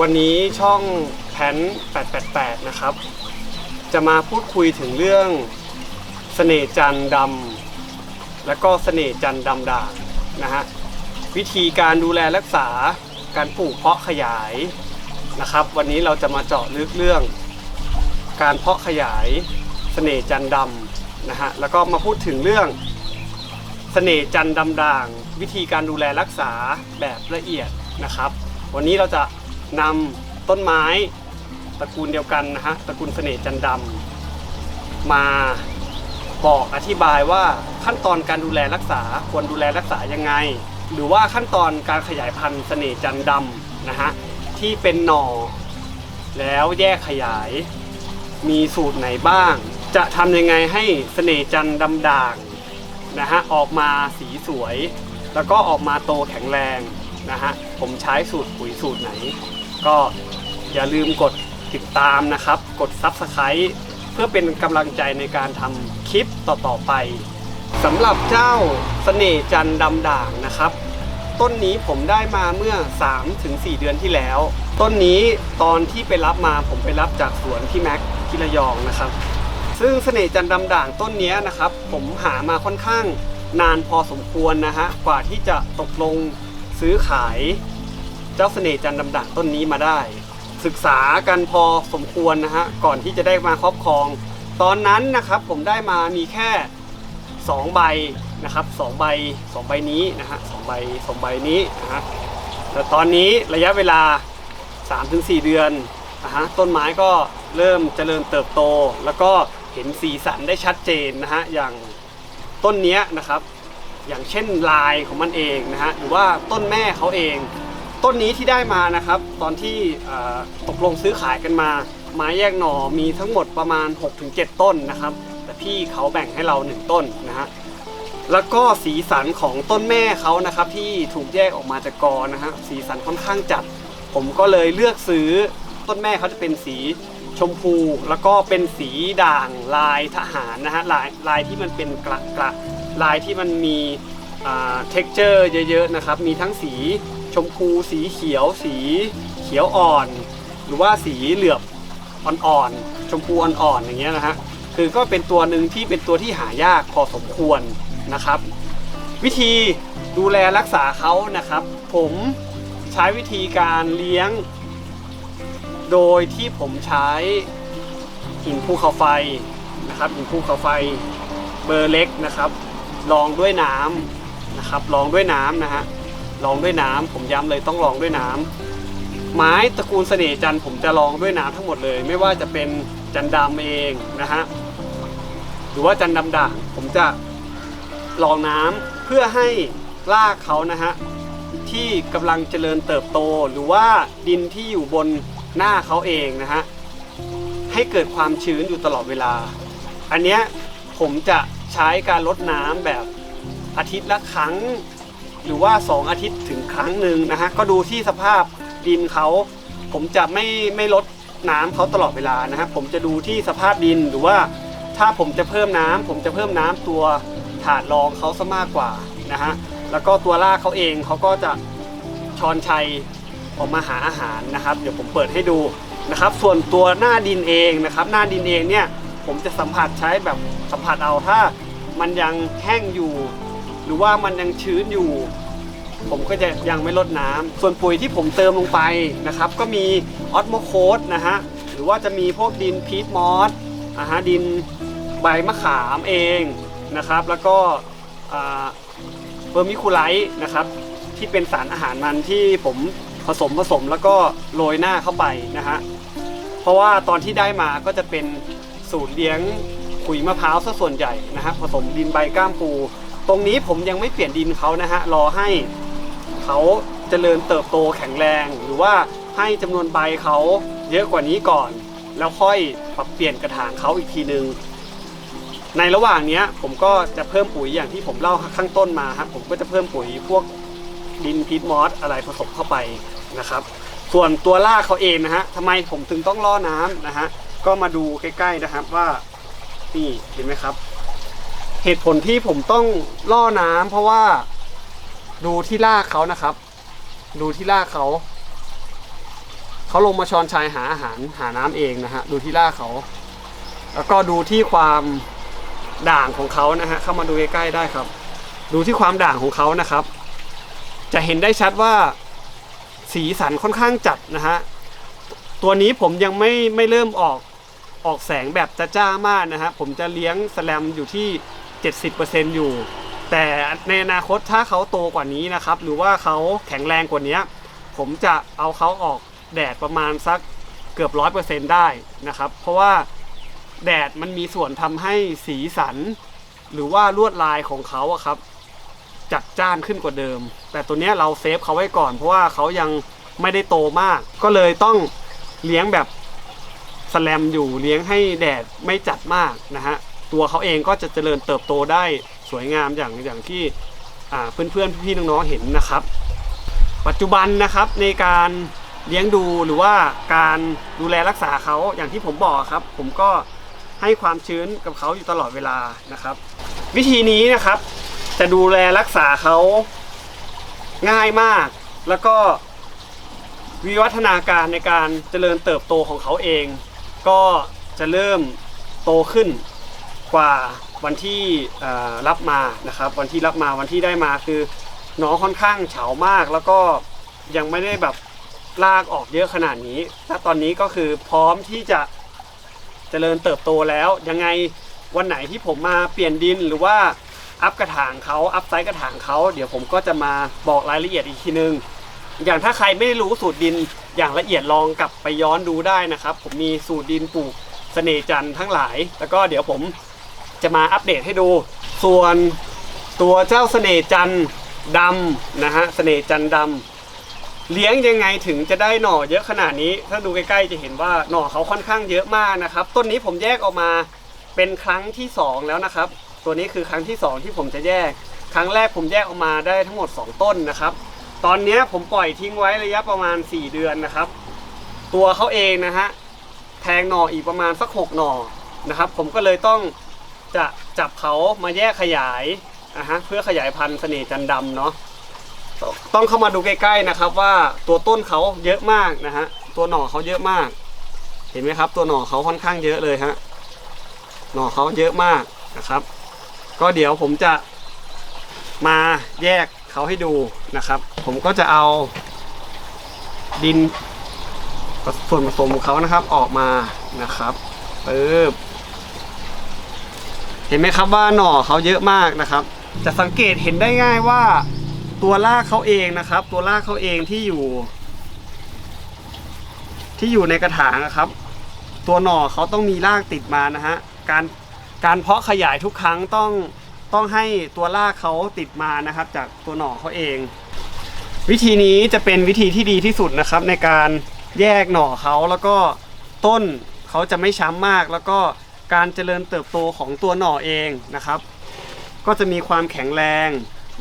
วันนี้ช่องแผน888 นะครับ จะมาพูดคุยถึงเรื่องเสน่จันดำและก็เสน่จันดำด่างนะฮะวิธีการดูแลรักษาการปลูกเพาะขยายนะครับ วันนี้เราจะมาเจาะลึกเรื่อง การเพาะขยายเสน่จันดำนะฮะแล้วก็มาพูดถึงเรื่องเสน่จันดำด่าง วิธีการดูแลรักษาแบบละเอียดนะครับ วันนี้เราจะ นำต้นไม้ตระกูลเดียวกันนะฮะตระกูลเสน่ห์จันดำมาบอกอธิบายว่าขั้นตอนการดูแลรักษาควรดูแลรักษายังไง หรือว่าขั้นตอนการขยายพันธุ์เสน่ห์จันดำนะฮะที่เป็นหน่อ แล้วแยกขยาย มีสูตรไหนบ้าง จะทำยังไงให้เสน่ห์จันดำด่างนะฮะออกมาสีสวย แล้วก็ออกมาโตแข็งแรงนะฮะผมใช้สูตรปุ๋ยสูตรไหน ก็อย่าลืมกดติดตามนะครับ กด Subscribe เพื่อเป็นกำลังใจในการทำคลิปต่อๆไปสำหรับเจ้าเสน่จันดำด่างนะครับ ต้นนี้ผมได้มาเมื่อ 3-4 เดือนที่แล้ว ต้นนี้ตอนที่ไปรับมาผมไปรับจากสวนที่แม็กที่ระยองนะครับ ซึ่งเสน่จันดำด่างต้นนี้นะครับ ผมหามาค่อนข้างนานพอสมควรนะฮะกว่าที่จะตกลงซื้อขาย เจ้าเสน่ห์จันดำด่างต้นนี้มาได้ ศึกษากันพอสมควรนะฮะก่อนที่จะได้มาครอบครอง ตอนนั้นนะครับผมได้มามีแค่ 2 ใบนะครับสองใบสองใบนี้นะฮะสองใบสองใบนี้นะฮะแต่ตอนนี้ระยะเวลา 3-4 เดือนนะฮะต้นไม้ก็เริ่มเจริญเติบโต แล้วก็เห็นสีสันได้ชัดเจนนะฮะอย่างต้นนี้นะครับ อย่างเช่นลายของมันเองนะฮะหรือว่าต้นแม่เขาเอง ต้นนี้ที่ได้มานะครับ ตอนที่ตกลงซื้อขายกันมา ไม้แยกหน่อมีทั้งหมดประมาณ 6-7 ต้นนะครับ แต่พี่เขาแบ่งให้เรา 1 ต้นนะฮะแล้วก็สีสันของต้นแม่เขานะครับ ที่ถูกแยกออกมาจากกอนะฮะสีสันค่อนข้างจัด ผมก็เลยเลือกซื้อต้นแม่เขาจะเป็นสีชมพู แล้วก็เป็นสีด่างลายทหารนะฮะลายลายที่มันเป็นกระกระลายที่มันมี texture เยอะๆนะครับ มีทั้งสี ชมพูสีเขียว สีเขียวอ่อน หรือว่าสีเหลือบอ่อนๆชมพูอ่อนๆอย่างเงี้ยนะฮะคือก็เป็นตัวหนึ่งที่เป็นตัวที่หายากพอสมควรนะครับ วิธีดูแลรักษาเขานะครับ ผมใช้วิธีการเลี้ยง โดยที่ผมใช้หินภูเขาไฟนะครับหินภูเขาไฟเบอร์เล็กนะครับลองด้วยน้ำนะครับลองด้วยน้ำนะฮะ ลองด้วยน้ำผมย้ำเลยต้องลองด้วยน้ำไม้ตระกูลเสน่ห์จันทร์ผมจะลองด้วยน้ำทั้งหมดเลย ไม่ว่าจะเป็นจันทร์ดำเองนะฮะหรือว่าจันทร์ดำด่างผมจะรองน้ำเพื่อให้รากเขานะฮะที่กำลังเจริญเติบโต หรือว่าดินที่อยู่บนหน้าเขาเองนะฮะให้เกิดความชื้นอยู่ตลอดเวลา อันเนี้ยผมจะใช้การลดน้ำแบบอาทิตย์ละครั้ง หรือว่า 2 อาทิตย์ถึงครั้งหนึ่งนะฮะก็ดูที่สภาพดินเขาผมจะไม่ไม่ลดน้ำเขาตลอดเวลานะฮะผมจะดูที่สภาพดินหรือว่า ถ้าผมจะเพิ่มน้ำผมจะเพิ่มน้ำตัวถาดรองเขาซะมากกว่านะฮะแล้วก็ตัวรากเขาเองเขาก็จะชอนชัยออกมาหาอาหารนะครับ เดี๋ยวผมเปิดให้ดูนะครับ ส่วนตัวหน้าดินเองนะครับ หน้าดินเองเนี่ยผมจะสัมผัสใช้แบบสัมผัสเอาถ้า มันยังแห้งอยู่ หรือว่ามันยังชื้นอยู่ ผมก็จะยังไม่ลดน้ำส่วนปุ๋ยที่ผมเติมลงไปนะครับ ก็มีออสโมโคสนะฮะหรือว่าจะมีพวกดินพีทมอสอ่าฮะดินใบมะขามเองนะครับ แล้วก็เบอร์มิคูไลท์นะครับ ที่เป็นสารอาหารมันที่ผมผสมผสมแล้วก็โรยหน้าเข้าไปนะฮะเพราะว่าตอนที่ได้มาก็จะเป็นสูตรเลี้ยงขุยมะพร้าวซะส่วนใหญ่นะฮะผสมดินใบก้ามปู ตรงนี้ผมยังไม่เปลี่ยนดินเขานะฮะรอให้เขาเจริญเติบโตแข็งแรง หรือว่าให้จำนวนใบเขาเยอะกว่านี้ก่อน แล้วค่อยปรับเปลี่ยนกระถางเขาอีกทีนึง ในระหว่างนี้ผมก็จะเพิ่มปุ๋ยอย่างที่ผมเล่าข้างต้นมาครับผมก็จะเพิ่มปุ๋ยพวกดินพีทมอสอะไรผสมเข้าไปนะครับ ส่วนตัวรากเขาเองนะฮะทำไมผมถึงต้องล่อน้ำนะฮะก็มาดูใกล้ๆนะครับว่านี่เห็นไหมครับ เหตุผลที่ผมต้องล่อน้ำเพราะว่าดูที่รากเขานะครับ ดูที่รากเขา เขาลงมาชอนชายหาอาหารหาน้ำเองนะฮะดูที่รากเขา แล้วก็ดูที่ความด่างของเขานะฮะเข้ามาดูใกล้ๆได้ครับ ดูที่ความด่างของเขานะครับ จะเห็นได้ชัดว่าสีสันค่อนข้างจัดนะฮะตัวนี้ผมยังไม่ไม่เริ่มออกออกแสงแบบจ้าจ้ามากนะฮะผมจะเลี้ยงสแลมอยู่ที่ 70%อยู่ แต่ในอนาคตถ้าเขาโตกว่านี้นะครับ หรือว่าเขาแข็งแรงกว่านี้ ผมจะเอาเขาออกแดดประมาณสักเกือบร้อยเปอร์เซ็นได้นะครับ เพราะว่าแดดมันมีส่วนทำให้สีสัน หรือว่าลวดลายของเขาอะครับ จัดจ้านขึ้นกว่าเดิม แต่ตัวนี้เราเซฟเขาไว้ก่อน เพราะว่าเขายังไม่ได้โตมาก ก็เลยต้องเลี้ยงแบบสแลมอยู่เลี้ยงให้แดดไม่จัดมากนะฮะ ตัวเขาเองก็จะเจริญเติบโตได้สวยงามอย่างอย่างที่อ่าเพื่อนพี่น้องๆเห็นนะครับ ปัจจุบันนะครับในการเลี้ยงดูหรือว่าการดูแลรักษาเขาอย่างที่ผมบอกครับ ผมก็ให้ความชื้นกับเขาอยู่ตลอดเวลานะครับ วิธีนี้นะครับ จะดูแลรักษาเขาง่ายมาก แล้วก็วิวัฒนาการในการเจริญเติบโตของเขาเอง ก็จะเริ่มโตขึ้น กว่าวันที่รับมานะครับ วันที่รับมาวันที่ได้มาคือน้องค่อนข้างเฉามากแล้วก็ยังไม่ได้แบบลากออกเยอะขนาดนี้ถ้าตอนนี้ก็คือพร้อมที่จะเจริญเติบโตแล้ว ยังไงวันไหนที่ผมมาเปลี่ยนดินหรือว่าอัพกระถางเขาอัพไซส์กระถางเขาเดี๋ยวผมก็จะมาบอกรายละเอียดอีกทีนึง อย่างถ้าใครไม่รู้สูตรดินอย่างละเอียดลองกลับไปย้อนดูได้นะครับ ผมมีสูตรดินปลูกเสน่จันทร์ทั้งหลาย แล้วก็เดี๋ยวผม จะมาอัปเดตให้ดู ส่วนตัวเจ้าเสน่จันดำนะฮะเสน่จันดำเลี้ยงยังไงถึงจะได้หน่อเยอะขนาดนี้ ถ้าดูใกล้ๆจะเห็นว่าหน่อเขาค่อนข้างเยอะมากนะครับ ต้นนี้ผมแยกออกมาเป็นครั้งที่สองแล้วนะครับ ตัวนี้คือครั้งที่สองที่ผมจะแยก ครั้งแรกผมแยกออกมาได้ทั้งหมด 2 ต้นนะครับ ตอนนี้ผมปล่อยทิ้งไว้ระยะประมาณ 4 เดือนนะครับ ตัวเขาเองนะฮะแทงหน่ออีกประมาณสักหกหน่อนะครับ ผมก็เลยต้อง จะจับเขามาแยกขยายนะฮะเพื่อขยายพันธุ์เสน่ห์จันดำเนาะต้องเข้ามาดูใกล้ๆนะครับว่าตัวต้นเขาเยอะมากนะฮะตัวหน่อเขาเยอะมาก เห็นไหมครับ ตัวหน่อเขาค่อนข้างเยอะเลยฮะหน่อเขาเยอะมากนะครับ ก็เดี๋ยวผมจะมาแยกเขาให้ดูนะครับ ผมก็จะเอาดินส่วนผสมของเขานะครับออกมานะครับปึ๊บ ห็นไหมครับว่าหน่อเขาเยอะมากนะครับ จะสังเกตเห็นได้ง่ายว่าตัวรากเขาเองนะครับ ตัวรากเขาเองที่อยู่ ที่อยู่ในกระถางนะครับ ตัวหน่อเขาต้องมีรากติดมานะฮะการการเพาะขยายทุกครั้งต้องต้องให้ตัวรากเขาติดมานะครับ จากตัวหน่อเขาเอง วิธีนี้จะเป็นวิธีที่ดีที่สุดนะครับ ในการแยกหน่อเขาแล้วก็ต้นเขาจะไม่ช้ำมากแล้วก็ การเจริญเติบโตของตัวหน่อเองนะครับ ก็จะมีความแข็งแรง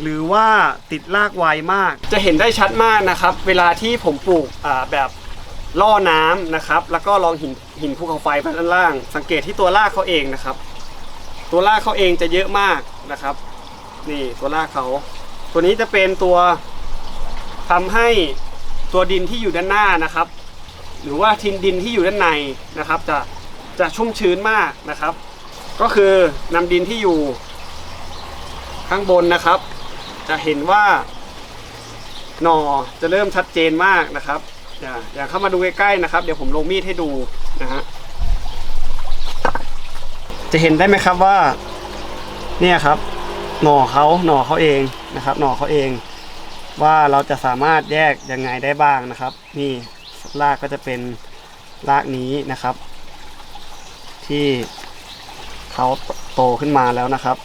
หรือว่าติดรากไวมาก จะเห็นได้ชัดมากนะครับ เวลาที่ผมปลูกแบบล่อน้ำนะครับ แล้วก็ลองหินหินภูเขาไฟไปด้านล่าง สังเกตที่ตัวรากเขาเองนะครับ ตัวรากเขาเองจะเยอะมากนะครับ นี่ตัวรากเขา ตัวนี้จะเป็นตัวทำให้ตัวดินที่อยู่ด้านหน้านะครับ หรือว่าทินดินที่อยู่ด้านในนะครับ จะ จะชุ่มชื้นมากนะครับ ก็คือนำดินที่อยู่ข้างบนนะครับ จะเห็นว่าหน่อจะเริ่มชัดเจนมากนะครับ อย่าอย่าเข้ามาดูใกล้ๆนะครับ เดี๋ยวผมลงมีดให้ดูนะฮะจะเห็นได้ไหมครับว่า เนี่ยครับ หน่อเขาหน่อเขาเองนะครับ หน่อเขาเอง ว่าเราจะสามารถแยกยังไงได้บ้างนะครับ นี่รากก็จะเป็นรากนี้นะครับ ที่เขาโตขึ้นมาแล้วนะครับ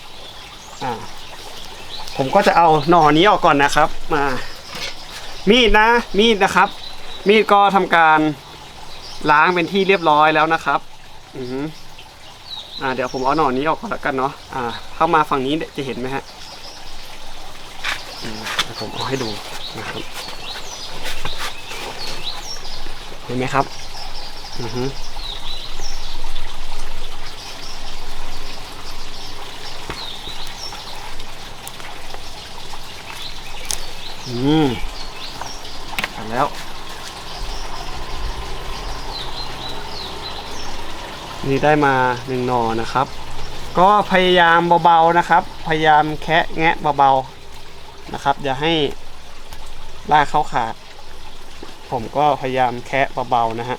อ่าผมก็จะเอาหน่อนี้ออกก่อนนะครับ มา มีดนะ มีดนะครับ มีดก็ทำการล้างเป็นที่เรียบร้อยแล้วนะครับ อือฮึอ่า เดี๋ยวผมเอาหน่อนี้ออกก่อนแล้วกันเนาะอ่า เข้ามาฝั่งนี้จะเห็นไหมฮะผมเอาให้ดูนะครับเห็นไหมครับ อือฮึ อืมทำแล้วนี่ได้มาหนึ่งนอนะครับ ก็พยายามเบาๆนะครับ พยายามแคะแงะเบาๆนะครับ อย่าให้ลากเข้าขาด ผมก็พยายามแคะเบาๆนะฮะ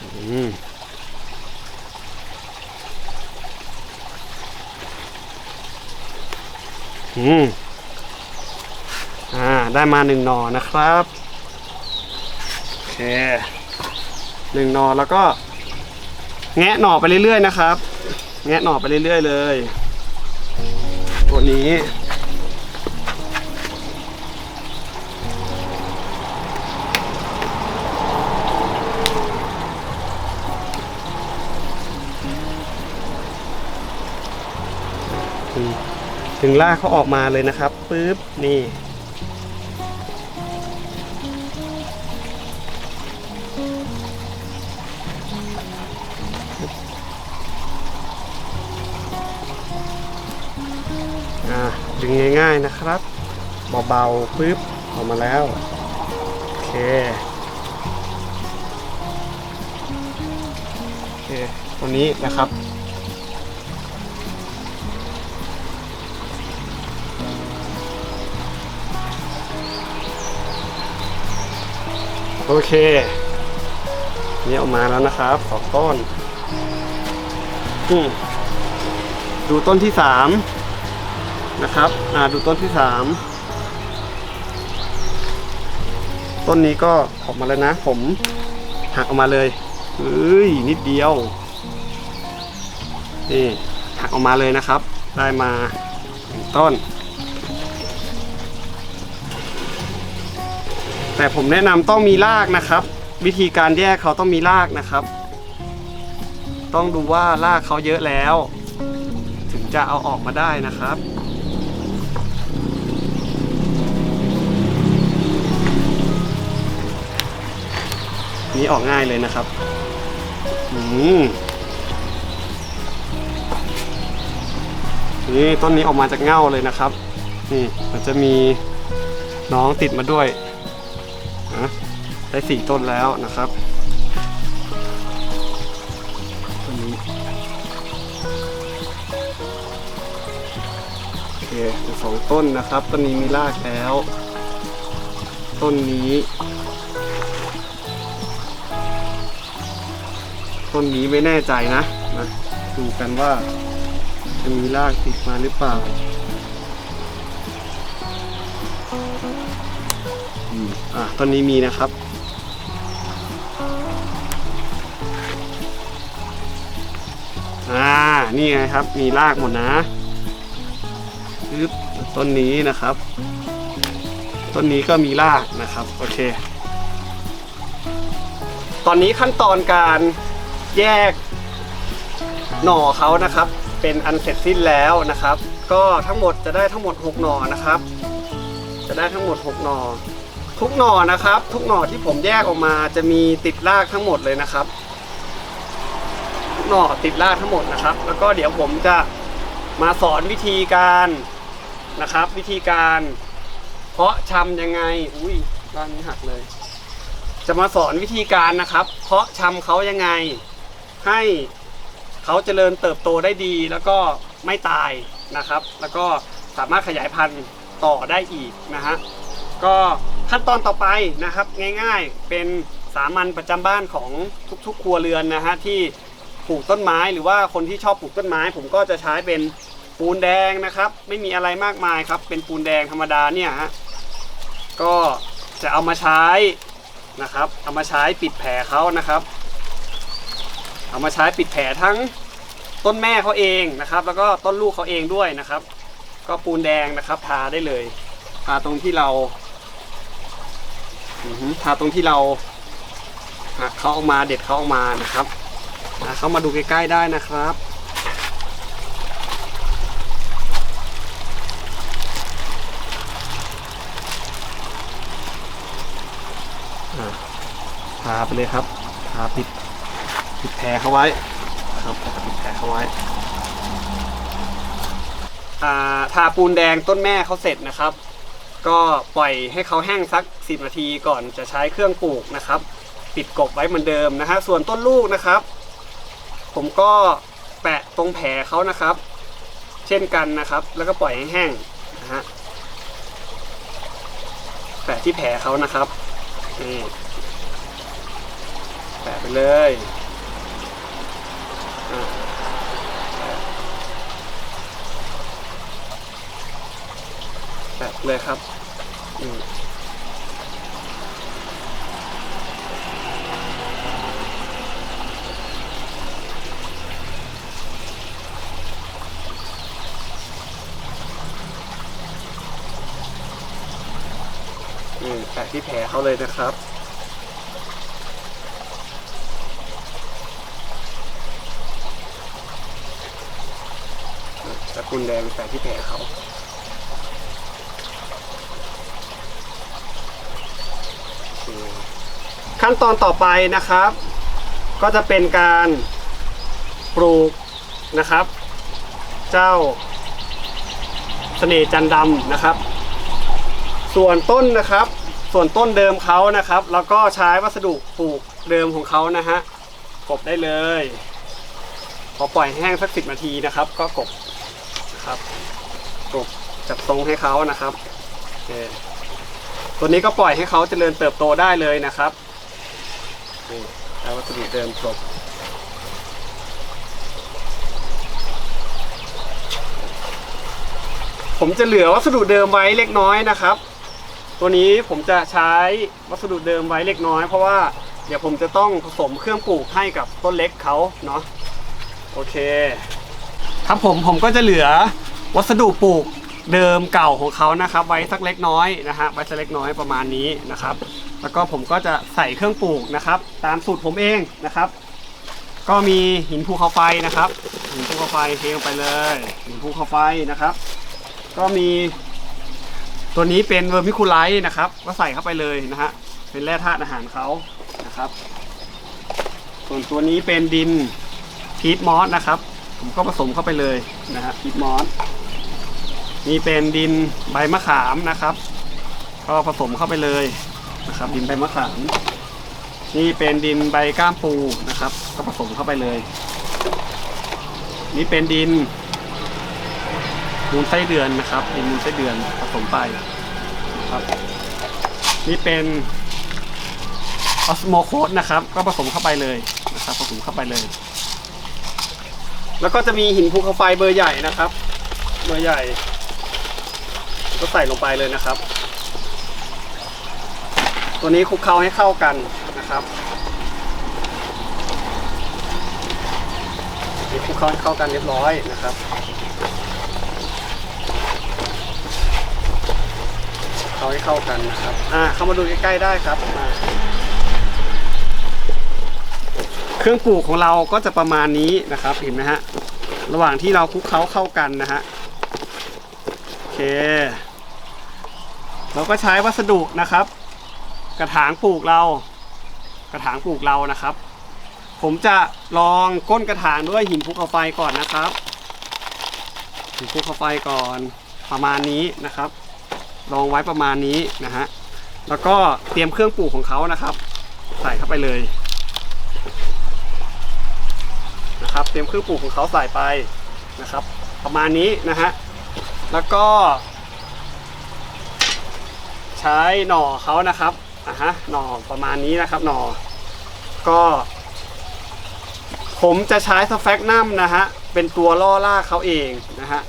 อืมอืม ได้มาหนึ่งหน่อนะครับโอเคหนึ่งหน่อแล้วก็แงะหน่อไปเรื่อยๆนะครับ แงะหน่อไปเรื่อยๆเลย ตัวนี้ถึงถึงลากเขาออกมาเลยนะครับปึ๊บนี่ งง่ายๆนะครับ เบาๆปึ๊บออกมาแล้ว โอเค โอเค ตัวนี้นะครับโอเค นี่ออกมาแล้วนะครับสองต้น ดูต้นที่สาม นะครับดูต้นที่สามต้นนี้ก็ออกมาแล้วนะ ผมหักออกมาเลยเฮ้ยนิดเดียวนี่หักออกมาเลยนะครับ ได้มาต้น แต่ผมแนะนำต้องมีรากนะครับ วิธีการแยกเขาต้องมีรากนะครับ ต้องดูว่ารากเขาเยอะแล้ว ถึงจะเอาออกมาได้นะครับ นี่ออกง่ายเลยนะครับอืมนี่ต้นนี้ออกมาจากเง่าเลยนะครับ นี่มันจะมีน้องติดมาด้วยนะได้สี่ต้นแล้วนะครับต้นนี้โอเคสองต้นนะครับต้นนี้มีรากแล้ว ต้นนี้ ต้นนี้ไม่แน่ใจนะมาดูกันว่าจะมีรากติดมาหรือเปล่าอืมอะต้นนี้มีนะครับอ่านี่ไงครับ มีรากหมดนะต้นนี้นะครับ ต้นนี้ก็มีรากนะครับ โอเค ตอนนี้ขั้นตอนการ แยกหน่อเขานะครับ เป็นอันเสร็จสิ้นแล้วนะครับ ก็ทั้งหมดจะได้ทั้งหมด 6 หน่อนะครับ จะได้ทั้งหมด 6 หน่อ ทุกหน่อนะครับ ทุกหน่อที่ผมแยกออกมาจะมีติดรากทั้งหมดเลยนะครับทุกหน่อติดรากทั้งหมดนะครับ แล้วก็เดี๋ยวผมจะมาสอนวิธีการนะครับ วิธีการเพาะชำยังไง อุ้ยด้านนี้หักเลย จะมาสอนวิธีการนะครับ เพาะชำเขายังไง ให้เขาเจริญเติบโตได้ดีแล้วก็ไม่ตายนะครับ แล้วก็สามารถขยายพันธุ์ต่อได้อีกนะฮะก็ขั้นตอนต่อไปนะครับง่ายๆเป็นสามัญประจำบ้านของทุกๆ ครัวเรือนนะฮะที่ปลูกต้นไม้หรือว่าคนที่ชอบปลูกต้นไม้ ผมก็จะใช้เป็นปูนแดงนะครับ ไม่มีอะไรมากมายครับ เป็นปูนแดงธรรมดาเนี่ยฮะก็จะเอามาใช้นะครับ เอามาใช้ปิดแผลเขานะครับ เอามาใช้ปิดแผลทั้งต้นแม่เขาเองนะครับ แล้วก็ต้นลูกเขาเองด้วยนะครับ ก็ปูนแดงนะครับทาได้เลยทาตรงที่เราทาตรงที่เราหักเขาออกมาเด็ดเขาออกมานะครับเขามาดูใกล้ๆได้นะครับอะทาไปเลยครับทาปิด ปิดแผลเขาไว้ครับปิดแผลเขาไว้าทาปูนแดงต้นแม่เขาเสร็จนะครับ ก็ปล่อยให้เขาแห้งสัก 10 นาทีก่อนจะใช้เครื่องปลูกนะครับ ปิดกบไว้เหมือนเดิมนะฮะส่วนต้นลูกนะครับ ผมก็แปะตรงแผลเขานะครับ เช่นกันนะครับ แล้วก็ปล่อยให้แห้งนะฮะแปะที่แผลเขานะครับนี่แปะไปเลยอ่าแปะเลยครับอือืมแปะที่แผลเขาเลยนะครับ ตะกุนแดงแปะที่แผลเขาโอเค ขั้นตอนต่อไปนะครับ ก็จะเป็นการปลูกนะครับ เจ้าเสน่ห์จันดำนะครับ ส่วนต้นนะครับ ส่วนต้นเดิมเขานะครับ แล้วก็ใช้วัสดุปลูกเดิมของเขานะฮะกบได้เลยพอปล่อยแห้งสักสิบนาทีนะครับ ก็กบนะครับกบจัดทรงให้เขานะครับโอเคตัวนี้ก็ปล่อยให้เขาเจริญเติบโตได้เลยนะครับ นี่ใช้วัสดุเดิมกบผมจะเหลือวัสดุเดิมไว้เล็กน้อยนะครับ ตัวนี้ผมจะใช้วัสดุเดิมไว้เล็กน้อย เพราะว่าเดี๋ยวผมจะต้องผสมเครื่องปลูกให้กับต้นเล็กเขาเนาะโอเค ครับผมผมก็จะเหลือวัสดุปลูกเดิมเก่าของเขานะครับ ไว้สักเล็กน้อยนะฮะไว้สักเล็กน้อยประมาณนี้นะครับ แล้วก็ผมก็จะใส่เครื่องปลูกนะครับ ตามสูตรผมเองนะครับ ก็มีหินภูเขาไฟนะครับ หินภูเขาไฟเทลงไปเลย หินภูเขาไฟนะครับ ก็มี ตัวนี้เป็นเวอร์มิคูไลท์นะครับ ก็ใส่เข้าไปเลยนะฮะเป็นแร่ธาตุอาหารเขานะครับ ส่วนตัวนี้เป็นดินพีทมอสนะครับ ผมก็ผสมเข้าไปเลยนะฮะพีทมอสนี่เป็นดินใบมะขามนะครับ ก็ผสมเข้าไปเลย นะครับ ดินใบมะขามนี่เป็นดินใบก้ามปูนะครับ ก็ผสมเข้าไปเลย นี่เป็นดินมูลไส้เดือนนะครับดินมูลไส้เดือนผสมไปนะครับ นี่เป็นออสโมโคสนะครับ ก็ผสมเข้าไปเลยนะครับ ผสมเข้าไปเลย แล้วก็จะมีหินภูเขาไฟเบอร์ใหญ่นะครับ เบอร์ใหญ่ ก็ใส่ลงไปเลยนะครับ ตัวนี้คลุกเคล้าให้เข้ากันนะครับนี่คลุกเคล้าให้เข้ากันเรียบร้อยนะครับเคล้าให้เข้ากันนะครับอ่าเข้ามาดูใกล้ๆได้ครับมาเครื่องปลูกของเราก็จะประมาณนี้นะครับเห็นไหมฮะระหว่างที่เราคลุกเคล้าเข้ากันนะฮะโอเค เราก็ใช้วัสดุนะครับ กระถางปลูกเรา กระถางปลูกเรานะครับ ผมจะลองก้นกระถางด้วยหินภูเขาไฟก่อนนะครับ หินภูเขาไฟก่อนประมาณนี้นะครับ ลองไว้ประมาณนี้นะฮะแล้วก็เตรียมเครื่องปลูกของเขานะครับ ใส่เข้าไปเลยนะครับ เตรียมเครื่องปลูกของเขาใส่ไปนะครับ ประมาณนี้นะฮะแล้วก็ ใช้หน่อเขานะครับ อะฮะหน่อประมาณนี้นะครับหน่อก็ ผมจะใช้สแฟกนัมนะฮะเป็นตัวล่อล่าเขาเองนะฮะ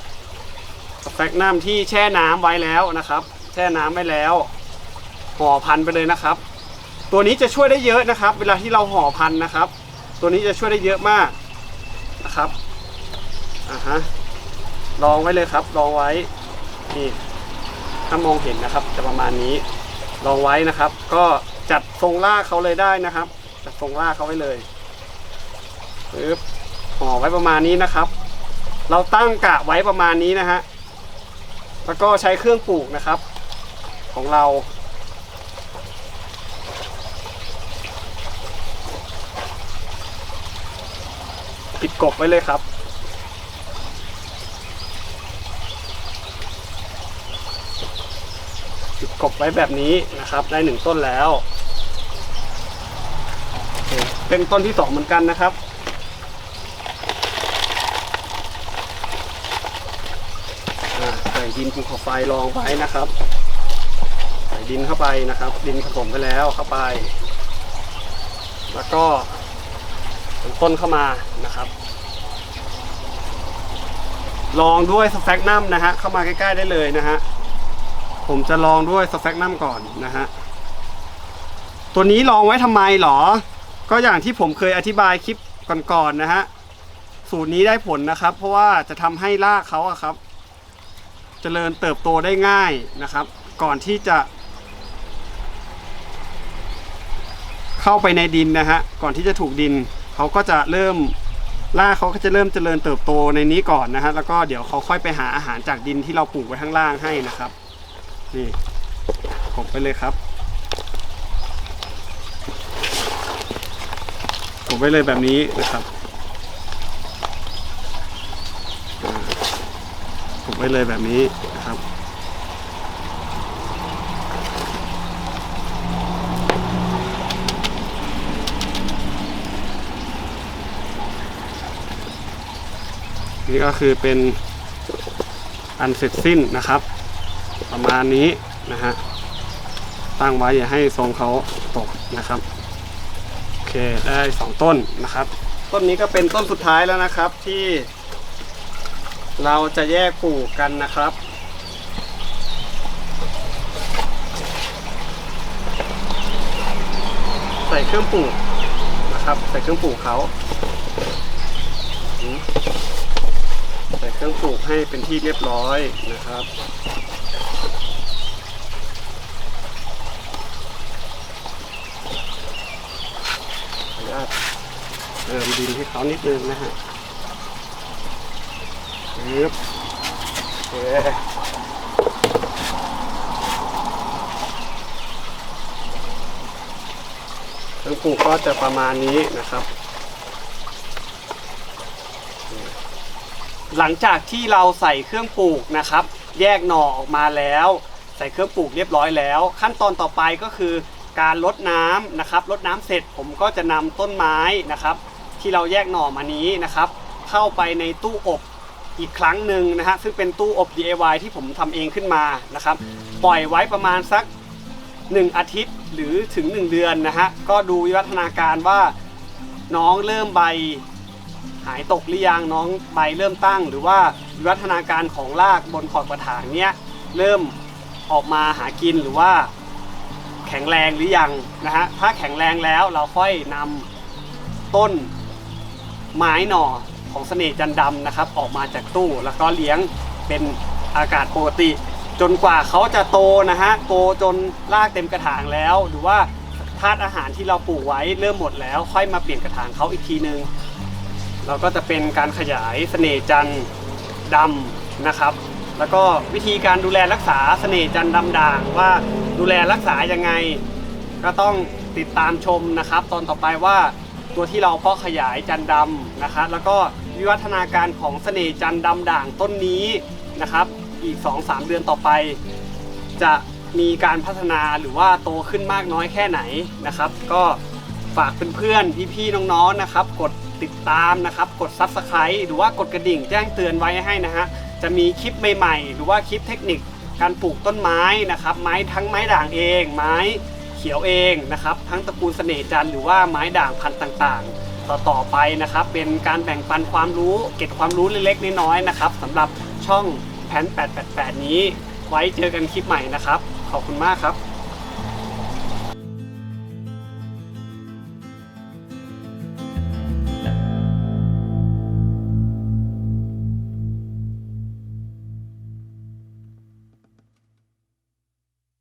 สแฟกนัมที่แช่น้ำไว้แล้วนะครับ แช่น้ำไว้แล้ว ห่อพันไปเลยนะครับ ตัวนี้จะช่วยได้เยอะนะครับ เวลาที่เราห่อพันนะครับ ตัวนี้จะช่วยได้เยอะมากนะครับอะฮะลองไว้เลยครับลองไว้นี่ถ้ามองเห็นนะครับจะประมาณนี้ ลองไว้นะครับ ก็จัดทรงล่ากเขาเลยได้นะครับ จัดทรงล่ากเขาไว้เลยปึ๊บห่อไว้ประมาณนี้นะครับ เราตั้งกะไว้ประมาณนี้นะฮะแล้วก็ใช้เครื่องปลูกนะครับ ของเราปิดกบไว้เลยครับ กบไว้แบบนี้นะครับได้หนึ่งต้นแล้ว เป็นต้นที่สองเหมือนกันนะครับ ใส่ดินภูเขาไฟรองไว้นะครับ ใส่ดินเข้าไปนะครับ ดินผสมไปแล้วเข้าไป แล้วก็ต้นเข้ามานะครับลองด้วยสแฟกนัมนะฮะเข้ามาใกล้ ๆ ได้เลยนะฮะ ผมจะลองด้วยสแฟกนัมก่อนนะฮะ ตัวนี้ลองไว้ทำไมหรอ ก็อย่างที่ผมเคยอธิบายคลิปก่อนๆนะฮะ สูตรนี้ได้ผลนะครับ เพราะว่าจะทำให้รากเขาอะครับเจริญเติบโตได้ง่ายนะครับ ก่อนที่จะ เข้าไปในดินนะฮะ ก่อนที่จะถูกดินเขาก็จะเริ่มรากเขาก็จะเริ่มเจริญเติบโตในนี้ก่อนนะฮะ แล้วก็เดี๋ยวเขาค่อยไปหาอาหารจากดินที่เราปลูกไว้ข้างล่างให้นะครับ นี่กบไปเลยครับกบไปเลยแบบนี้นะครับอ่ากไปเลยแบบนี้นะครับนี่ก็คือเป็นอันเสร็จสิ้นนะครับ ประมาณนี้นะฮะตั้งไว้อย่าให้ทรงเขาตกนะครับโอเคได้สองต้นนะครับ ต้นนี้ก็เป็นต้นสุดท้ายแล้วนะครับที่ เราจะแยกปลูกกันนะครับใส่เครื่องปลูกนะครับ ใส่เครื่องปลูกเขาใส่เครื่องปลูกให้เป็นที่เรียบร้อยนะครับ ขออนุญาตเติมดินให้เขานิดนึงนะฮะปึ๊บโอเคเครื่องปลูกก็จะประมาณนี้นะครับ หลังจากที่เราใส่เครื่องปลูกนะครับ แยกหน่อออกมาแล้ว ใส่เครื่องปลูกเรียบร้อยแล้ว ขั้นตอนต่อไปก็คือการลดน้ำนะครับลดน้ำเสร็จผมก็จะนำต้นไม้นะครับ ที่เราแยกหน่อมานี้นะครับ เข้าไปในตู้อบอีกครั้งหนึ่งนะฮะซึ่งเป็นตู้อบ DIY ที่ผมทำเองขึ้นมานะครับ ปล่อยไว้ประมาณสัก 1 อาทิตย์หรือถึง 1 เดือนนะฮะก็ดูวิวัฒนาการว่าน้องเริ่มใบหายตกหรือยังน้องใบเริ่มตั้ง หรือว่าวิวัฒนาการของรากบนขอบกระถางเนี้ยเริ่มออกมาหากินหรือว่า แข็งแรงหรือยังนะฮะถ้าแข็งแรงแล้วเราค่อยนำต้น ไม้หน่อของเสน่ห์จันดำนะครับ ออกมาจากตู้แล้วก็เลี้ยงเป็นอากาศปกติ จนกว่าเขาจะโตนะฮะโตจนรากเต็มกระถางแล้ว หรือว่าธาตุอาหารที่เราปลูกไว้เริ่มหมดแล้ว ค่อยมาเปลี่ยนกระถางเขาอีกทีนึงเราก็จะเป็นการขยายเสน่ห์จันดำนะครับ แล้วก็วิธีการดูแลรักษาเสน่ห์จันดำด่างว่าดูแลรักษายังไง ก็ต้องติดตามชมนะครับ ตอนต่อไปว่า ตัวที่เราเพาะขยายจันดำนะครับแล้วก็วิวัฒนาการของเสน่ห์จันดำด่างต้นนี้นะครับ อีก 2-3 เดือนต่อไป จะมีการพัฒนาหรือว่าโตขึ้นมากน้อยแค่ไหนนะครับ ก็ฝากเพื่อนๆพี่ๆน้องๆนะครับ กดติดตามนะครับ กด Subscribe หรือว่ากดกระดิ่งแจ้งเตือนไว้ให้นะฮะจะมีคลิปใหม่ๆ หรือว่าคลิปเทคนิคการปลูกต้นไม้นะครับ ไม้ทั้งไม้ด่างเองไม้ ขียวเองนะครับ ทั้งตระกูลเสน่จันทร์หรือว่าไม้ด่างพันธุ์ต่างๆ ต่อต่อไปนะครับ เป็นการแบ่งปันความรู้เก็บความรู้เล็กๆน้อยๆนะครับสำหรับช่องแผน888 นี้ ไว้เจอกันคลิปใหม่นะครับ ขอบคุณมากครับ